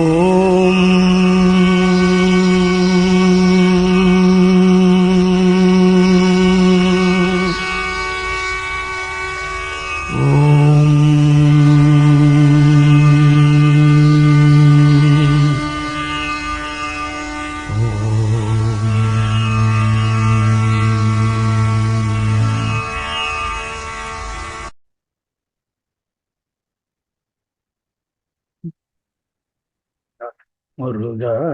Oh.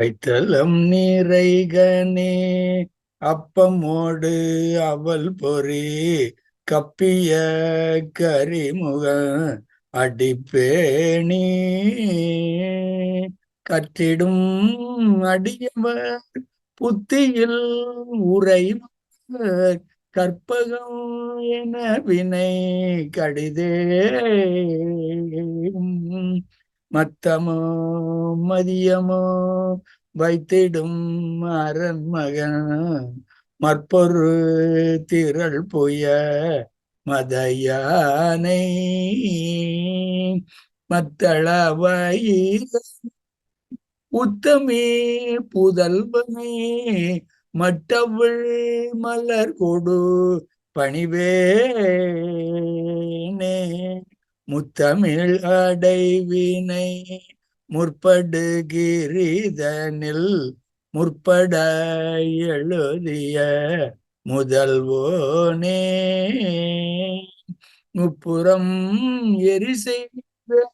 கைத்தலம் நீரைகனே அப்பமோடு அவல் பொறி கப்பிய கரிமுக அடிப்பேணி கற்றிடும் அடியவர் புத்தியில் உறைவர் கற்பகம் என வினை கடிதே மத்தமோ மதியமோ வைத்திடும் அரண்மகன் மற்பொரு திரள் பொய்ய மதயானை. மத்தளவயிர் உத்தமே புதல்வமே மட்டவள் மலர் கொடு பணிவேனே. முத்தமிழ் அடைவினை முற்படுகிரிதனில் முற்பட எழுதிய முதல்வோனே. முப்புறம் எரி செய்த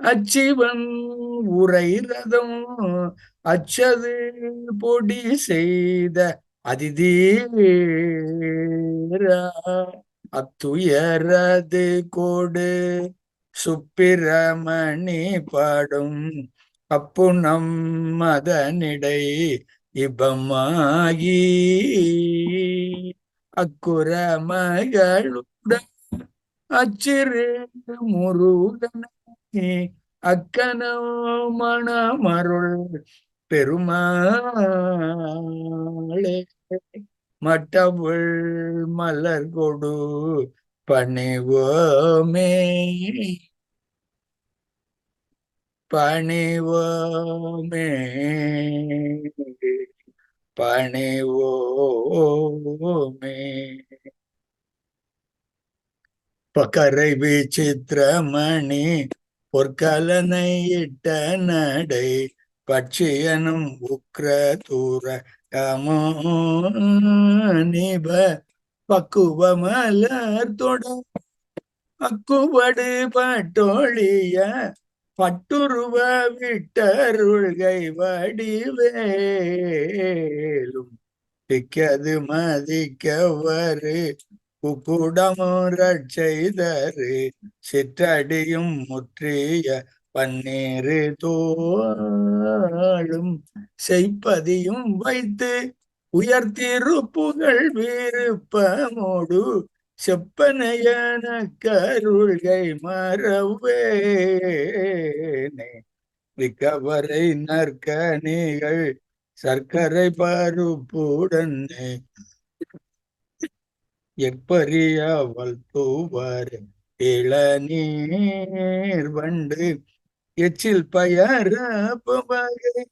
அச்சிவன் உரை ரதம் அச்சது பொடி செய்த அதிதீரா. அத்துயரது கோடு சுப்பிரமணி பாடும். அப்புணம் மதனிடை இபமாகி. அக்குற மகளுடன் அச்சிறு முருகனே அக்கனோ மணமருள் பெருமாளே. மட்டவுள் மலர் கொடு பணிவோமே. பணிவோமே. பணிவோமே. பக்கரை விசித்திரமணி பொற்கலனை இட்ட நடை பட்சியனும் உக்ர தூர நிப பக்குவ மலர் தொட. அக்குவடு பட்டொழிய பட்டுருவ விட்டருள்கை வடிவேலும். திக்கது மதிக்கவரு குக்குடமுறச் செய்தரு சிற்றடியும் முற்றிய பன்னேறு தோளும் செய்ப்பதியும் வைத்து உயர்த்திரு புகழ் விருப்பமோடு செப்பனையன கருள்கை மறவேனே விக்கவரை நற்கனிகள் சர்க்கரை பருப்புடனே. எப்பறியாவல் தூவர் இளநீர் வண்டு எச்சில் பயரப்பு வகை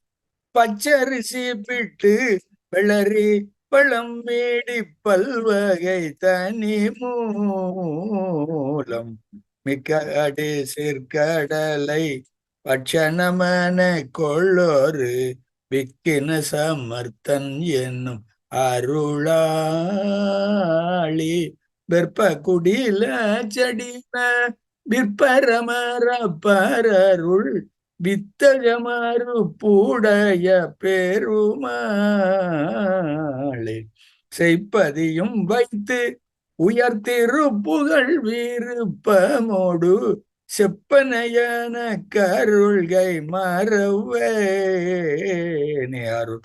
பச்சரிசி பிட்டு பிளறி பழம் மேடி பல்வகை தனி மூலம். மிக்க அடி சிற்கடலை பட்சணமன கொள்ளோரு விக்கின சமர்த்தன் என்னும் அருளாளி. வெற்ப குடில செடின விற்பரமரப்பரருள் வித்தகமறு பூடைய பெருமாளே. செய்ப்பதியும் வைத்து உயர்த்திரு புகழ் விருப்பமோடு செப்பனையன கருள்கை மறவே அருள்.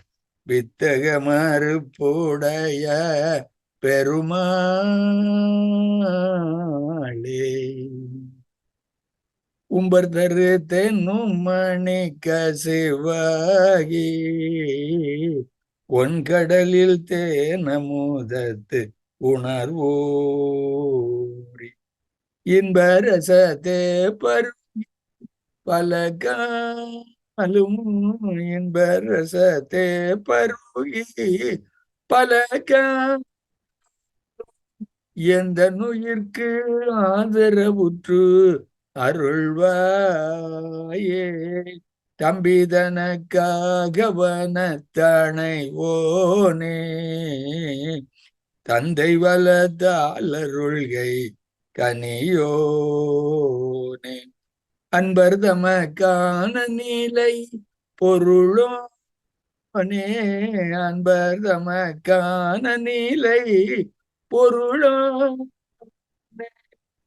வித்தக மறுப்புடைய பெருமாளே. உம்பர் தரு தென்னும் மணி கசிவாகி. ஒன் கடலில் தேனமுதத்து உணர்வோரி. இன்பரசத்தே பரு பல காலும் இன்பரசத்தே பருகி பல எந்த நுயிர்க்கு ஆதரவுற்று அருள்வாயே தம்பிதனக்காகவனத்தனை ஓனே தந்தை வலதாளருள்கை கனியோனே. அன்பர் தமக்கான நிலை பொருளோனே அன்பர் தமக்கான நிலை பொருளோ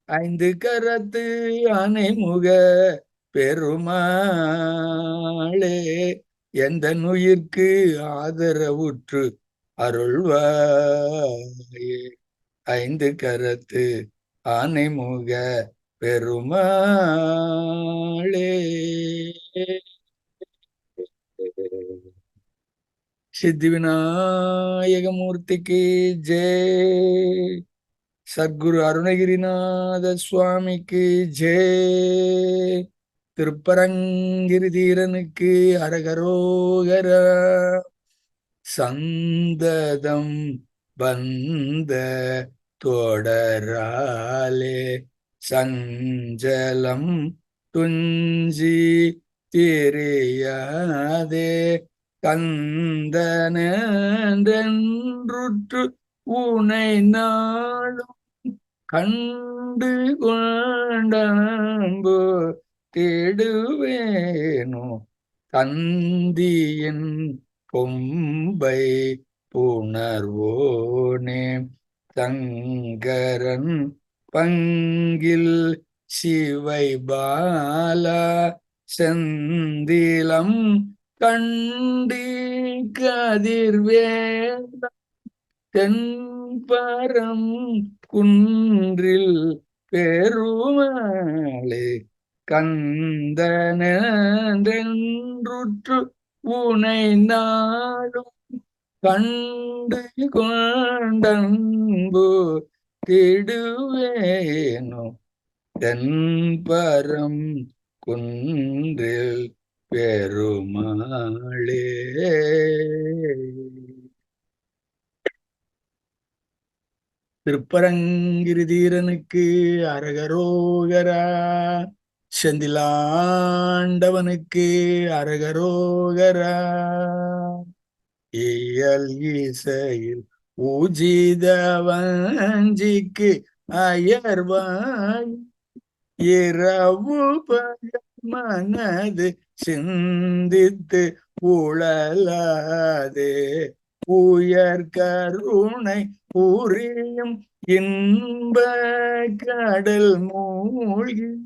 ஐந்து கரத்து அணைமுக பெருமாளே எந்த நுயிர்க்கு ஆதரவுற்று அருள்வாயே? ஐந்து கரத்து ஆனைமுக பெருமாளே. சித்தி விநாயகமூர்த்திக்கு ஜெய் சத்குரு அருணகிரிநாத சுவாமிக்கு ஜே திருப்பரங்கிரி தீரனுக்கு அரகரோகர. சந்ததம் வந்த தொடராலே சஞ்சலம் துஞ்சி திரியாதே கந்தனன்றுற்று உனை நாளும் கண்டு கொண்டம்பு தேடுவேனோ? தந்தியின் பொம்பை புணர்வோனே தங்கரன் பங்கில் சிவை பாலா செந்திலம் கண்டி கதிர்வேந்த தென்பரம் குன்றில் பெருமாளே கந்தனென்றுற்று உனை நாடும் கண்டு கொண்டன்பு திடுவேனோ. தென்பரம் குன்றில் பெருமாளே. திருப்பரங்கிருதீரனுக்கு அரகரோகரா செந்திலாண்டவனுக்கு அரகரோகரா. இயல் இசையில் ஊஜித வஞ்சிக்கு அயர்வாய் இரவு மனது சிந்தித்து உழலாதே. உயர் கருணை புரியும் இன்ப கடல் மூழ்கி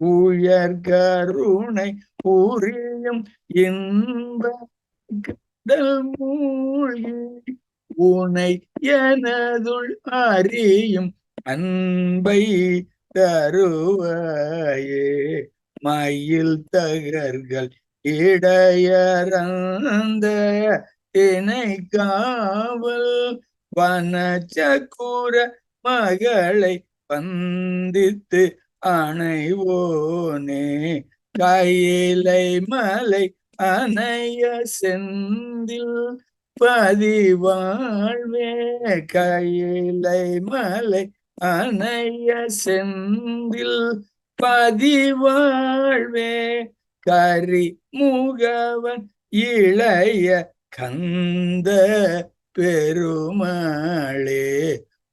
உயர் கருணை புரியும் இன்ப கடல் மூழ்கி உனை எனதுள் அறியும் அன்பை தருவாயே. மயில் தகர்கள் இடையறந்த தினை காவல் வனச்சக்கூர மகளை வந்தித்து அணைவோனே. கையிலை மலை அணைய செந்தில் பதிவாழ்வே. கையிலை மலை அணைய செந்தில் பதிவாழ்வே. கரி முகவன் இளைய கந்த பெருமாளே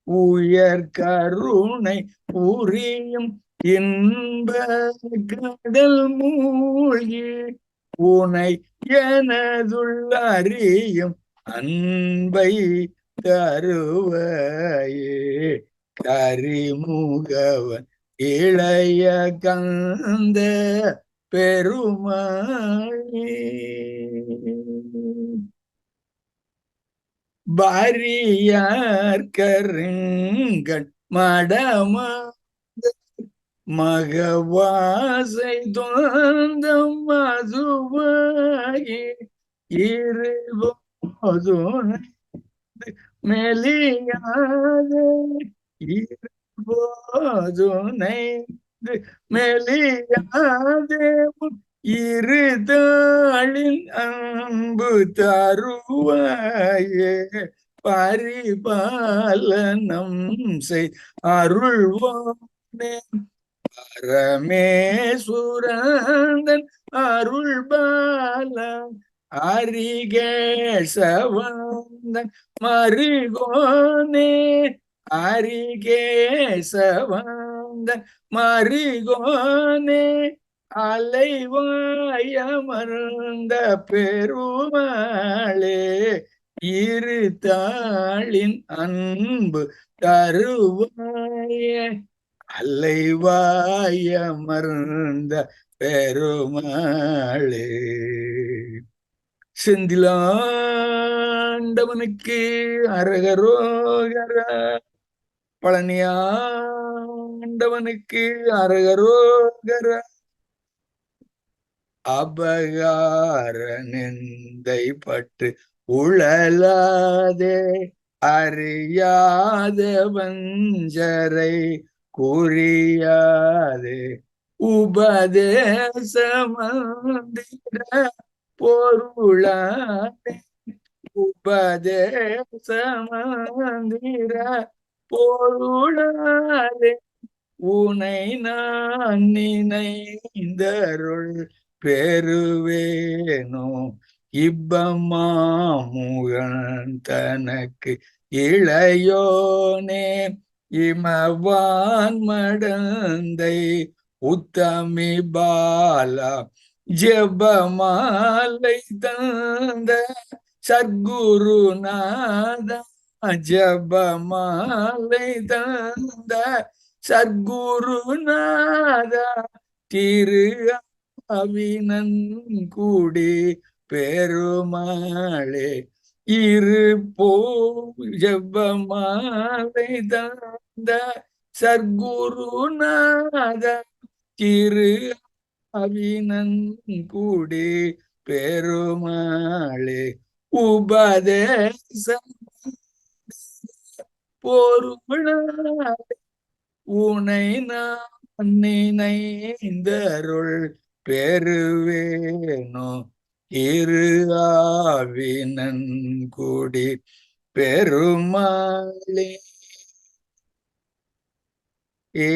உயர் கருணை புரியும் இன்ப கடல் மூழ்கி உனை எனதுள்ள அறியும் அன்பை தருவையே. கரிமுகவன் இளைய கந்த பெருமாளே. பாரியார் மடமா மகவாசை தொந்தம் மதுவாகி இருபோது மெலியாதே. இருபோது மெலியாதே. இருதாளின் அன்பு தருவாயே பரிபாலனம் செய் அருள்வானே. பரமேசுரந்தன் அருள் பாலம் அரிகேசவந்தன் மருகோனே. அரிகேசவந்தன் மருகோனே. அலைவாயமர்ந்த பெருமாளே இரு தாளின் அன்பு தருவாய. அலைவாயமர்ந்த பெருமாளே. செந்திலாண்டவனுக்கு அரகரோகர. பழனியாண்டவனுக்கு அரகரோகர. அபகார நிந்தை பட்டு உழலாதே அறியாத வஞ்சரை குறியாதே. உபதேசமந்திர பொருளாதே உபதேசமந்திர பொருளாதே உனை நான் நினைந்தருள் பெறுவேனோ? இவ்வமாமுகன் தனக்கு இளையோனே இமவான் மடந்தை உத்தமி பாலா ஜபமாலை தந்த சத்குருநாத ஜபமாலை தந்த சத்குருநாத திரு அவினன் கூடி பெருமாளே இருப்போ ஜபமாலை தந்த சர்க்குருநாத திரு அவினன் கூடி பெருமாளே உபதேச பொருளாளே உனை நான் நினைந்தருள் பெருவேனோ இரு ஆவினன் பெருமாளே. ஏ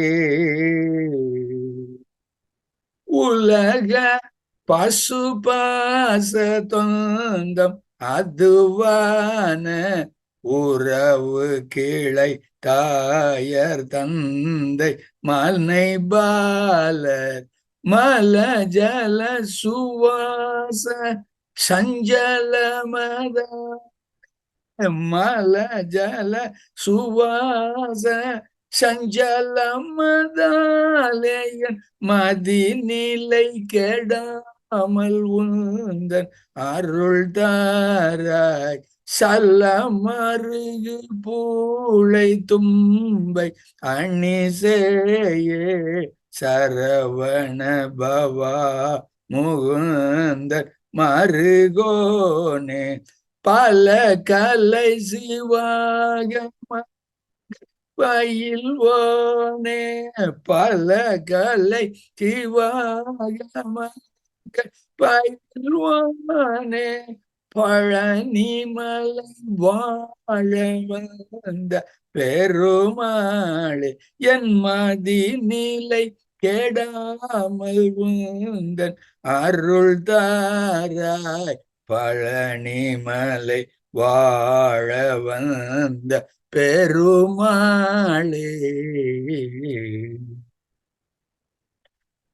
உலக பசுபாச தொந்தம் அதுவான உறவு கிளை தாயர் தந்தை மல்னை பாலர் மல ஜல சுவாச சஞ்சல மத. மல ஜல சுவாச சஞ்சல சஞ்சலமதாலயன் மதி நிலை கெடாமல் உந்தன் அருள் தாராய் சல்லமருகு பூளை தும்பை அணி அணிசேயே சரவண பவா முகுந்தர் மருகோனே. பல கலை சிவாகம பயில்வோனே. பல கலை சிவாகம பயில்வோனே. பழனிமலை வாழ வந்த பெருமாளே என் மதி நிலை கெடாமல் உந்தன் அருள் தாராய் பழனிமலை வாழ வந்த பெருமாளே.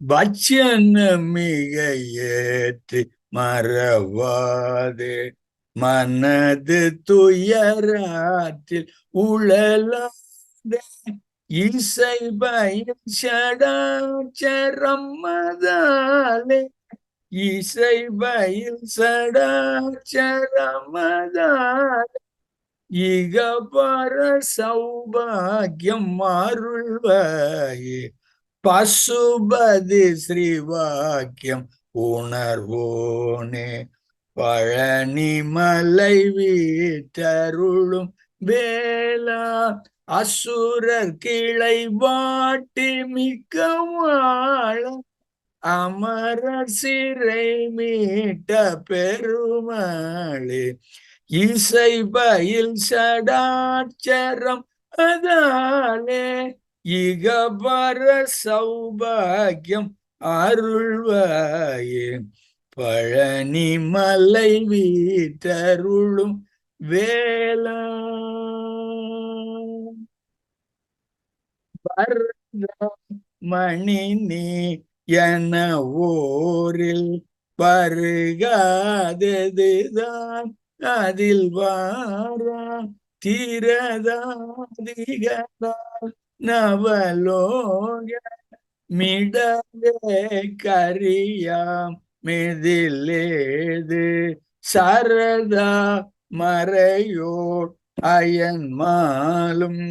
பச்சன மிக ஏற்று மறவாதே. மனது துயராற்றில் உழலாதே. இசை பயில் சடாச்சரம் மதாலே இசை பயில் சடாச்சரம்மதாலே இக பர சௌபாகியம் மாறுள்வாயே பசுபதி ஸ்ரீவாக்கியம் உணர்வோனே. பழனி மலை வீட்டருளும் வேளா அசுரர் கிளை வாட்டி மிக்க வாழ அமரர் சிறை மீட்ட பெருமாளே. இசை பயில் சடாச்சரம் அதாலே இகபர சௌபாகியம் அருள்வாயே. பழனி மலை வீட்டருளும் வேளா மணி நீ என ஓரில் பருகாததுதான் அதில் வாரா தீரதாதிகளால் நவலோக மிடவே கரியாம் மெதிலேது. சரதா மறையோர் அயன் மாலும்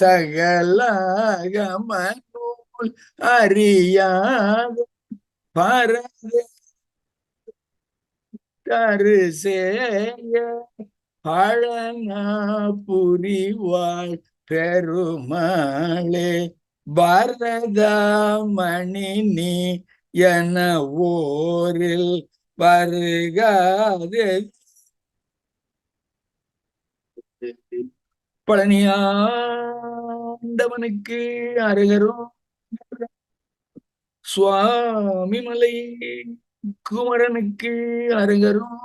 சகலகமனூல் அறியாத பரத கரு சேய பழனா புரிவாள் பெருமாளே. பரதாமணி நீ என ஓரில் வருகாது. பழனியாண்டவனுக்கு அருகரும் சுவாமி மலை குமரனுக்கு அருகரும்